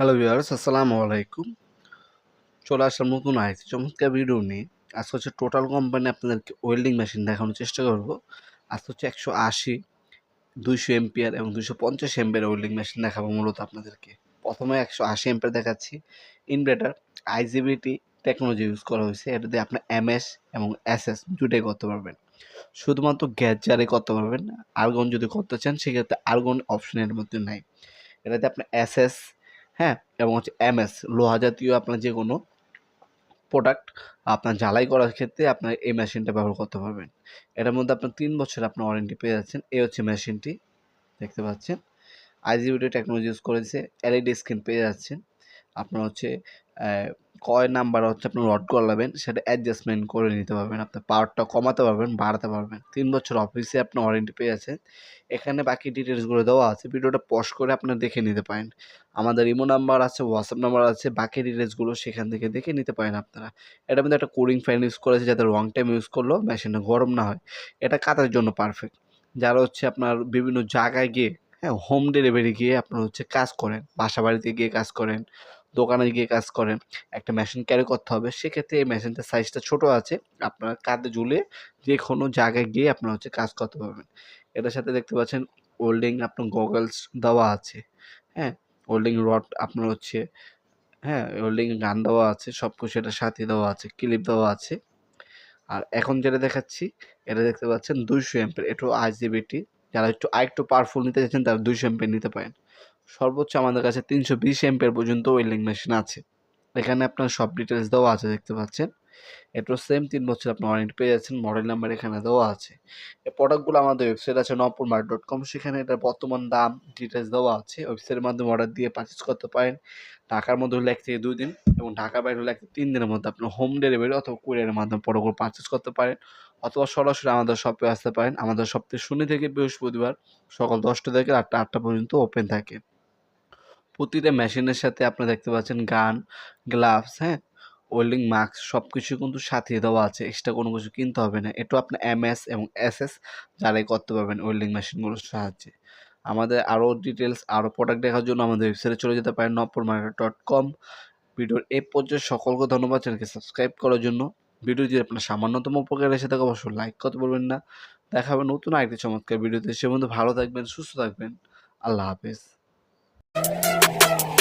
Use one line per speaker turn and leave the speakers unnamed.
Hello viewers আসসালামু আলাইকুম চলে আসলাম নতুন আইসি চমৎকার ভিডিও নিয়ে। আজকে হচ্ছে টোটাল কোম্পানি আপনাদেরকে ওয়েল্ডিং মেশিন দেখানোর চেষ্টা করব। আজকে হচ্ছে একশো আশি, দুইশো এমপিয়ার এবং দুইশো পঞ্চাশ এমপিয়ার ওয়েল্ডিং মেশিন দেখাবো মূলত আপনাদেরকে। প্রথমে একশো আশি এমপিয়ার দেখাচ্ছি। ইনভার্টার আইজিবিটি টেকনোলজি ইউজ করা হয়েছে। এটা দিয়ে আপনার এমএস এবং এসএস দুটাই করতে পারবেন। শুধুমাত্র গ্যাস জারে করতে পারবেন। আর্গন যদি করতে চান, সেক্ষেত্রে আর্গন অপশনের মধ্যে নাই। এটাতে আপনার এসএস হ্যাঁ এবং হচ্ছে এমএস লোহা জাতীয় আপনার যে কোনো প্রোডাক্ট আপনার জ্বালাই করার ক্ষেত্রে আপনার এই মেশিনটা ব্যবহার করতে পারবেন। এটার মধ্যে আপনার তিন বছর আপনার ওয়ারেন্টি পেয়ে যাচ্ছেন। এই হচ্ছে মেশিনটি দেখতে পাচ্ছেন। আইজিবিটি টেকনোলজি ইউজ করেছে এলইডি স্ক্রিন পেয়ে যাচ্ছেন। আপনার হচ্ছে কয় নাম্বার হচ্ছে আপনি রড করলাবেন সেটা অ্যাডজাস্টমেন্ট করে নিতে পারবেন, আপনার পাওয়ারটা কমাতে পারবেন, বাড়াতে পারবেন। তিন বছর অফিসে আপনার ওয়ারেন্টি পেয়ে যাচ্ছেন এখানে বাকি ডিটেলসগুলো দেওয়া আছে ভিডিওটা পজ করে আপনারা দেখে নিতে পারেন। আমাদের ইমো নাম্বার আছে হোয়াটসঅ্যাপ নাম্বার আছে, বাকি ডিটেলসগুলো সেখান থেকে দেখে নিতে পারেন আপনারা। এটা মধ্যে একটা কুলিং ফ্যান ইউজ করেছে, যাতে রং টাইম ইউজ করলেও মেশিনটা গরম না হয়। এটা কাতার জন্য পারফেক্ট যারা হচ্ছে আপনার বিভিন্ন জায়গায় গিয়ে হ্যাঁ হোম ডেলিভারি গিয়ে আপনার হচ্ছে কাজ করেন, বাসা বাড়িতে গিয়ে কাজ করেন দোকানে গিয়ে কাজ করেন, একটা মেশিন ক্যারি করতে হবে, সেক্ষেত্রে এই মেশিনটার সাইজটা ছোট আছে, আপনার কাঁধে ঝুলে যে কোনো জায়গায় গিয়ে আপনার হচ্ছে কাজ করতে পারবেন। এটার সাথে দেখতে পাচ্ছেন ওল্ডিং আপনার গগলস দেওয়া আছে হ্যাঁ? ওল্ডিং রড আপনার হচ্ছে হ্যাঁ? ওল্ডিং গান দেওয়া আছে সব কিছু এটার সাথে দেওয়া আছে ক্লিপ দেওয়া আছে। আর এখন যেটা দেখাচ্ছি, এটা দেখতে পাচ্ছেন দুইশো এমপের এটাও আইজিবিটি যারা একটু, আরেকটু পাওয়ারফুল নিতে চাইছেন তারা দুইশো এমপের নিতে পারেন। সর্বোচ্চ আমাদের কাছে তিনশো বিশ এমপের পর্যন্ত ওয়েল্ডিং মেশিন আছে। এখানে আপনার সব ডিটেলস দেওয়া আছে, দেখতে পাচ্ছেন। এটাও সেম তিন বছর আপনি ওয়ারেন্টি পেয়ে যাচ্ছেন। মডেল নাম্বার এখানে দেওয়া আছে। এই প্রোডাক্টগুলো আমাদের ওয়েবসাইট আছে নপুর মার্ট ডট কম সেখানে এটার বর্তমান দাম ডিটেলস দেওয়া আছে। ওয়েবসাইটের মাধ্যমে অর্ডার দিয়ে পারচেস করতে পারেন। ঢাকার মধ্যে হলে এক থেকে দুই দিন এবং ঢাকার বাইরে হলে এক থেকে তিন দিনের মধ্যে আপনি হোম ডেলিভারি অথবা কুরিয়ারের মাধ্যমে প্রোডাক্টগুলো পারচেস করতে পারেন। অথবা সরাসরি আমাদের শপে আসতে পারেন। আমাদের সপ্তাহে শনি থেকে বৃহস্পতিবার সকাল দশটা থেকে আটটা আটটা পর্যন্ত ওপেন থাকে। প্রতিটা মেশিনের সাথে আপনি দেখতে পাচ্ছেন গান, গ্লাভস হ্যাঁ? ওয়েল্ডিং মাস্ক সব কিছু কিন্তু সাথে দেওয়া আছে। এক্সট্রা কোনো কিছু কিনতে হবে না। এটাও আপনি এমএস এবং এসএস যারাই করতে পারবেন ওয়েল্ডিং মেশিনগুলোর সাহায্যে। আমাদের আরও ডিটেলস আরও প্রোডাক্ট দেখার জন্য আমাদের ওয়েবসাইটে চলে যেতে পারেন নপুর মার্কেট ডট কম। ভিডিওর এ পর্যায়ে সকলকে ধন্যবাদ। চ্যানেলকে সাবস্ক্রাইব করার জন্য ভিডিও যদি আপনার সামান্যতম উপকার এসে থাকে, অবশ্যই লাইক করতে বলবেন না। দেখাবেন নতুন আরেকটি চমৎকার ভিডিওতে। সে মধ্যে ভালো থাকবেন, সুস্থ থাকবেন। আল্লাহ হাফেজ। Thank you.